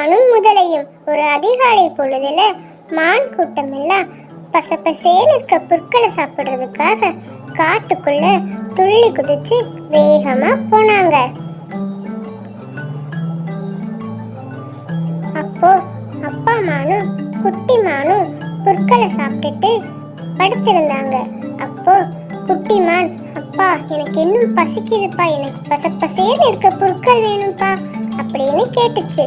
மானும் முதலையும் ஒரு அதிகாலை பொழுதுல மான் கூட்டமெல்லாம் பசப்பசேன்னு இருக்க புற்களை சாப்பிடுறதுக்காக காட்டுக்குள்ள துள்ளி குதிச்சு வேகமா போனாங்க. அப்போ அப்பா மானும் குட்டி மானும் புற்களை சாப்பிட்டுட்டு படுத்திருந்தாங்க. அப்போ குட்டி மான் அப்பா எனக்கு இன்னும் பசிக்குதுப்பா. எனக்கு பசப்பசேன்னு இருக்க புற்கள் வேணும்ப்பா அப்படின்னு கேட்டுச்சு.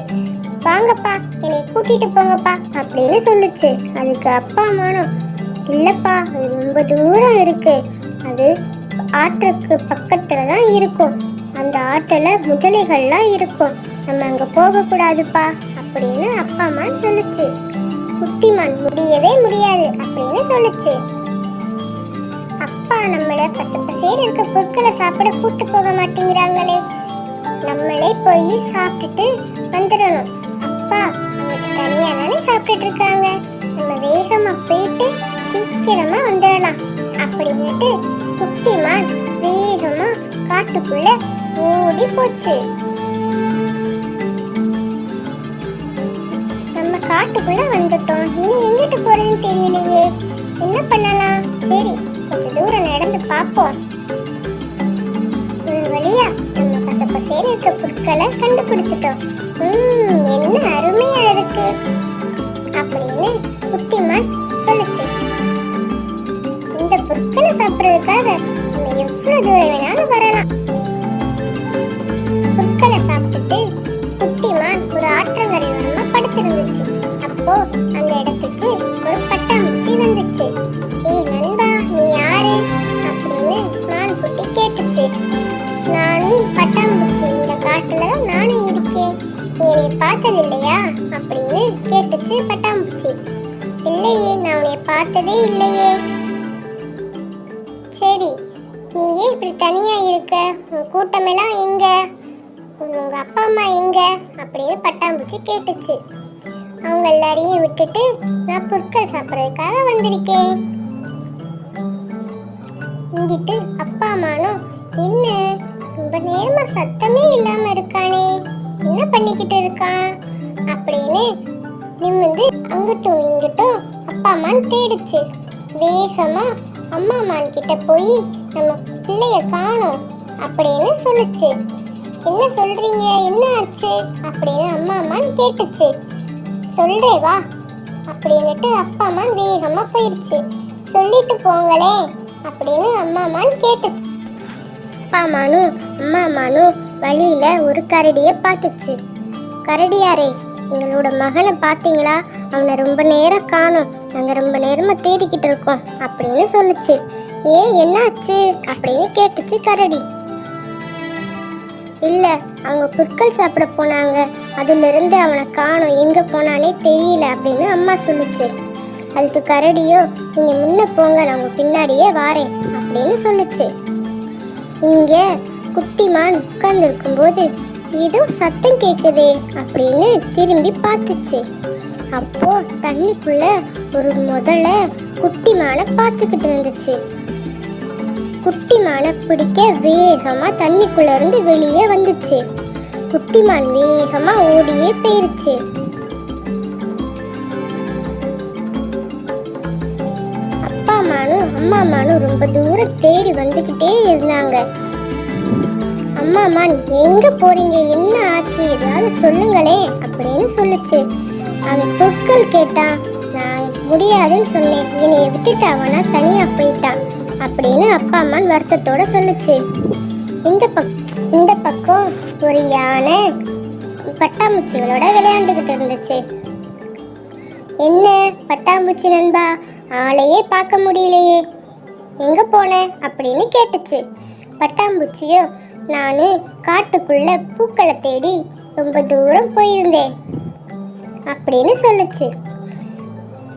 வாங்கப்பா என்னை கூட்டிட்டு போங்கப்பா அப்படின்னு சொல்லுச்சு. அதுக்கு அப்பா அம்மானும் இல்லப்பா அது ரொம்ப தூரம் இருக்கு. அது ஆற்றுக்கு பக்கத்துல தான் இருக்கும். அந்த ஆற்றில் முதலைகள்லாம் இருக்கும். நம்ம அங்கே போகக்கூடாதுப்பா அப்படின்னு அப்பா மான் சொல்லுச்சு. குட்டிமான் முடியவே முடியாது அப்படின்னு சொல்லுச்சு. அப்பா நம்மள பச பசேர் இருக்க பொருட்களை சாப்பிட கூட்டு போக மாட்டேங்கிறாங்களே. நம்மளே போய் சாப்பிட்டுட்டு வந்துடணும். மான் வேகமா காட்டுக்குள்ள ஓடி போச்சு. நம்ம காட்டுக்குள்ள வந்துட்டோம். இனி எங்கிட்டு போறதுன்னு தெரியலையே. என்ன பண்ணலாம்? சரி கொஞ்ச தூரம் நடந்து பார்ப்போம். ஒரு வழியா நம்ம பசப்பசேன்னு இருக்க புற்களை கண்டுபிடிச்சிட்டோம். ம் என்ன அருமையா இருக்கு. அப்படின்னு குட்டிமான் சொல்லுச்சு. இந்த புற்களை சாப்பிடுறதுக்காக எவ்வளவு தூரம் வேணாலும் வரலாம். புற்களை சாப்பிட்டுட்டு குட்டிமான் ஒரு ஆற்றங்கரை ஓரமா படுத்திருந்துச்சு. அப்போ அந்த இடத்துக்கு ஒரு பட்டாம்பூச்சி வந்துச்சு. ஏய் நண்பா நீ யாரு? அப்படின்னு மான் குட்டி கேட்டுச்சு. நானும் பட்டாம்பூச்சி இந்த காட்டுல நானும் இருக்கேன். நீ என்னை பார்த்தது இல்லையா அப்படின்னு கேட்டுச்சு பட்டாம்பூச்சி. இல்லையே நான் உன்னை பார்த்ததே இல்லையே. நீ ஏன் இப்படி தனியா இருக்க? உன் கூட்டமெல்லாம் எங்க? உங்க அப்பா அம்மா எங்க? அப்படின்னு பட்டாம்பூச்சி கேட்டுச்சு. அவங்க எல்லாரையும் விட்டுட்டு நான் புற்கள் சாப்பிட்றதுக்காக வந்திருக்கேன். இங்கிட்டு அப்பா அம்மானும் என்ன? ரொம்ப நேரமா சத்தமே இல்லாம இருக்கானே. என்ன பண்ணிக்கிட்டு இருக்கான்? அப்படின்னு நிமிந்து அங்கிட்டும் இங்கிட்டும் அப்பா அம்மான்னு தேடிச்சு. வேகமா அம்மா அம்மான் கிட்ட போய் நம்ம பிள்ளைய காணோம் அப்படின்னு சொல்லுச்சு. என்ன சொல்றீங்க? என்ன ஆச்சு? அப்படின்னு அம்மா அம்மான் கேட்டுச்சு. சொல்றே வா அப்படின்னுட்டு அப்பா அம்மா வேகமா போயிடுச்சு சொல்லிட்டு போங்களே அப்படின்னு அம்மா அம்மான் கேட்டுச்சு. அப்பா அம்மானு அம்மா அம்மானு வழியில ஒரு கரடியை பார்த்துச்சு. கரடியாரே எங்களோட மகனை பார்த்தீங்களா? அவனை ரொம்ப நேரம் காணோம். நாங்கள் ரொம்ப நேரமாக தேடிக்கிட்டு இருக்கோம் அப்படின்னு சொல்லுச்சு. ஏன் என்னாச்சு? அப்படின்னு கேட்டுச்சு கரடி. இல்லை அவங்க புற்கள் சாப்பிட போனாங்க. அதிலிருந்து அவனை காணோம். எங்கே போனானே தெரியல அப்படின்னு அம்மா சொல்லுச்சு. அதுக்கு கரடியோ நீங்கள் முன்ன போங்க நான் உங்கள் பின்னாடியே வாரேன் அப்படின்னு சொல்லுச்சு. இங்கே குட்டிமான் உட்கார்ந்து இருக்கும்போது ஏதோ சத்தம் கேக்குதே அப்படின்னு திரும்பி பார்த்துச்சு. அப்போ தண்ணிக்குள்ள ஒரு முதல்ல குட்டிமானை பார்த்துக்கிட்டு இருந்துச்சு. குட்டி மானை பிடிக்க வேகமா தண்ணிக்குள்ள இருந்து வெளியே வந்துச்சு. குட்டி மான் வேகமா ஓடியே போயிருச்சு. அப்பா மானும் அம்மா மானும் ரொம்ப தூரம் தேடி வந்துகிட்டே இருந்தாங்க. அம்மா அம்மா எங்க போறீங்க? என்ன ஆச்சு? ஏதாவது சொல்லுங்களே அப்படின்னு சொல்லுச்சு. அவன் பொருட்கள் கேட்டான் நான் முடியாதுன்னு சொன்னேன். என்னைய விட்டுட்டு அவனா தனியா போயிட்டான் அப்படின்னு அப்பா அம்மான் வருத்தத்தோட சொல்லுச்சு. இந்த பக் இந்த பக்கம் ஒரு யானை பட்டாம்பூச்சிகளோட விளையாண்டுகிட்டு இருந்துச்சு. என்ன? பட்டாம்பூச்சி நண்பா ஆளையே பார்க்க முடியலையே. எங்க போன? அப்படின்னு கேட்டுச்சு. பட்டாம்பூச்சியோ? நான் காட்டுக்குள்ள பூக்களை தேடி ரொம்ப தூரம் போயிருந்தேன். அப்படின்னு சொல்லுச்சு.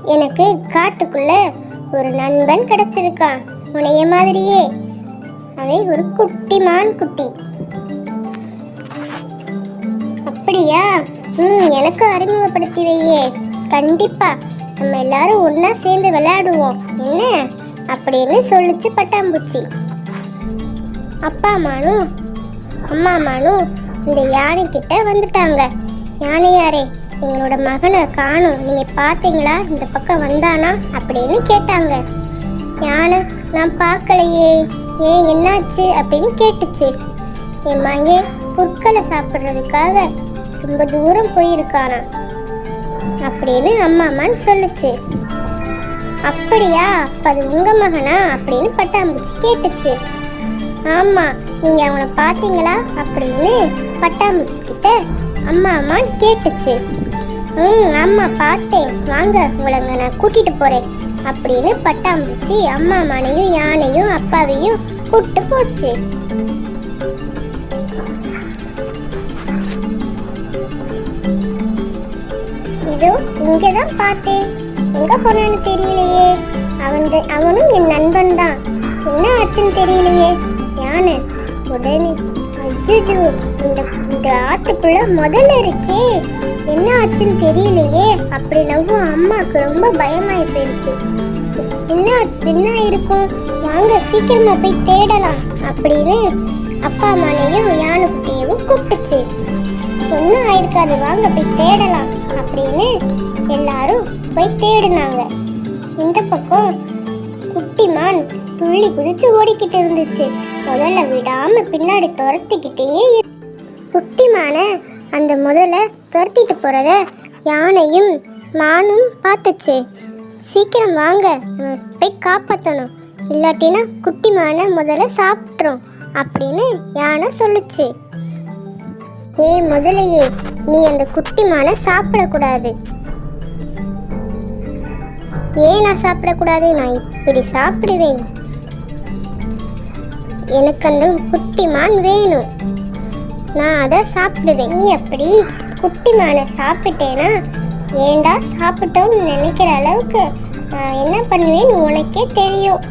எனக்கு காட்டுக்குள்ள ஒரு நண்பன் கிடைச்சிருக்கான். உனைய மாதிரியே. அவன் ஒரு குட்டி மான் குட்டி அப்படியா? ம் எனக்கு அறிமுகப்படுத்தி வையே. கண்டிப்பா. நம்ம எல்லாரும் ஒன்றா சேர்ந்து விளையாடுவோம். என்ன? அப்படின்னு சொல்லிச்சு பட்டாம்பூச்சி. அப்பா அம்மானும் அம்மா அம்மானும் இந்த யானை கிட்ட வந்துட்டாங்க. யானையாரே எங்களோட மகனை காணும். நீங்க பாத்தீங்களா இந்த பக்கம் வந்தானா? அப்படின்னு கேட்டாங்க. யானை நான் பார்க்கலையே. ஏன் என்னாச்சு? அப்படின்னு கேட்டுச்சு. என் மகன் புற்களை சாப்பிட்றதுக்காக ரொம்ப தூரம் போயிருக்கானா? அப்படின்னு அம்மா அம்மான்னு சொல்லுச்சு. அப்படியா? அப்போ அது உங்கள் மகனா? அப்படின்னு பட்டாம்பூச்சி கேட்டுச்சு. ஆமா நீங்க அவனை பாத்தீங்களா அப்படின்னு பட்டாம்பூச்சி கிட்ட அம்மா அம்மான்னு கேட்டுச்சு. ம் ஆமா பார்த்தேன். வாங்க உங்களை நான் கூட்டிட்டு போறேன் அப்படின்னு பட்டாம்பூச்சி அம்மா அம்மானையும் யானையும் அப்பாவையும் கூப்பிட்டு போச்சு. இதோ இங்கதான் பார்த்தேன். எங்க போனான்னு தெரியலையே. அவன் அவனும் என் நண்பன் தான் என்ன ஆச்சுன்னு தெரியலையே. யானை உடனே ஐயோ இந்த இந்த ஆத்துக்குள்ள முதல்ல இருக்கே. என்ன ஆச்சுன்னு தெரியலையே. அப்படி அம்மாவுக்கு ரொம்ப பயமாயி போயிடுச்சு. என்ன ஆச்சு- என்ன இருக்கும்? வாங்க சீக்கிரமா போய் தேடலாம் அப்படின்னு அப்பா அம்மானையும் யானை குட்டியவும் கூப்பிட்டுச்சு. ஒன்றும் ஆயிருக்காது வாங்க போய் தேடலாம் அப்படின்னு எல்லாரும் போய் தேடினாங்க. இந்த பக்கம் குட்டிமான் துள்ளி குதிச்சு ஓடிக்கிட்டு இருந்துச்சு. முதல்ல விடாம பின்னாடி துரத்திக்கிட்டே குட்டிமான அந்த முதல்ல துரத்திட்டு போறத யானையும் மானும் பார்த்துச்சு. சீக்கிரம் வாங்க நம்ம போய் காப்பாற்றணும் இல்லாட்டினா குட்டிமான முதல்ல சாப்பிட்றோம் அப்படின்னு யானை சொல்லுச்சு. ஏ முதலையே நீ அந்த குட்டி மானை சாப்பிடக்கூடாது. ஏன் நான் சாப்பிடக்கூடாது? நான் இப்படி சாப்பிடுவேன். எனக்கு அந்த குட்டி மான் வேணும். நான் அதை சாப்பிடுவேன். நீ அப்படி குட்டி மானை சாப்பிட்டேனா? ஏண்டா சாப்பிட்டோம்னு நினைக்கிற அளவுக்கு நான் என்ன பண்ணுவேன்னு உனக்கே தெரியும்.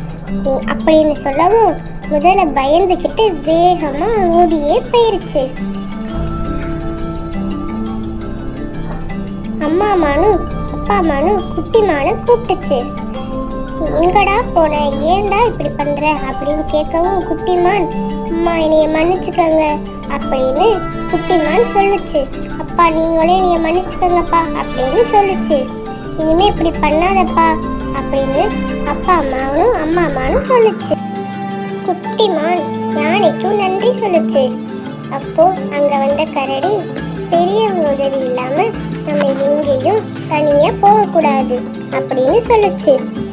நீ அப்படின்னு சொல்லவும் முதல்ல பயந்துக்கிட்டு வேகமாக ஓடியே போயிருச்சு. அம்மா மானும் அப்பா மானும் குட்டி மானை கூப்பிட்டுச்சு. எங்கடா போன? ஏன்டா இப்படி பண்ற? அப்படின்னு கேட்கவும் குட்டிமான் அம்மா என்னைய மன்னிச்சுக்கோங்க. அப்படின்னு குட்டிமான் சொல்லுச்சு. அப்பா நீங்களே என்னைய மன்னிச்சுக்கோங்கப்பா அப்படின்னு சொல்லுச்சு. இனிமே இப்படி பண்ணாதப்பா அப்படின்னு அப்பா அம்மாவும் அம்மா அம்மாவும் சொல்லுச்சு. குட்டிமான் யானைக்கும் நன்றி சொல்லுச்சு. அப்போ அங்க வந்த கரடி பெரியவங்க உதவி இல்லாம நம்ம எங்கேயும் தனியா போகக்கூடாது அப்படின்னு சொல்லுச்சு.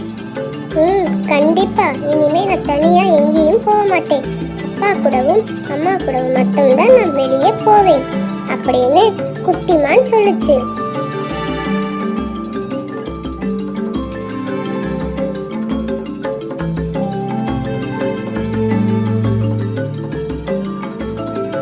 ம் கண்டிப்பா. இனிமே நான் தனியா எங்கேயும் போக மாட்டேன். அப்பா கூடவும் அம்மா கூடவும் மட்டும்தான் நான் வெளியே போவேன். அப்படின்னு குட்டிமான் சொல்லுச்சு.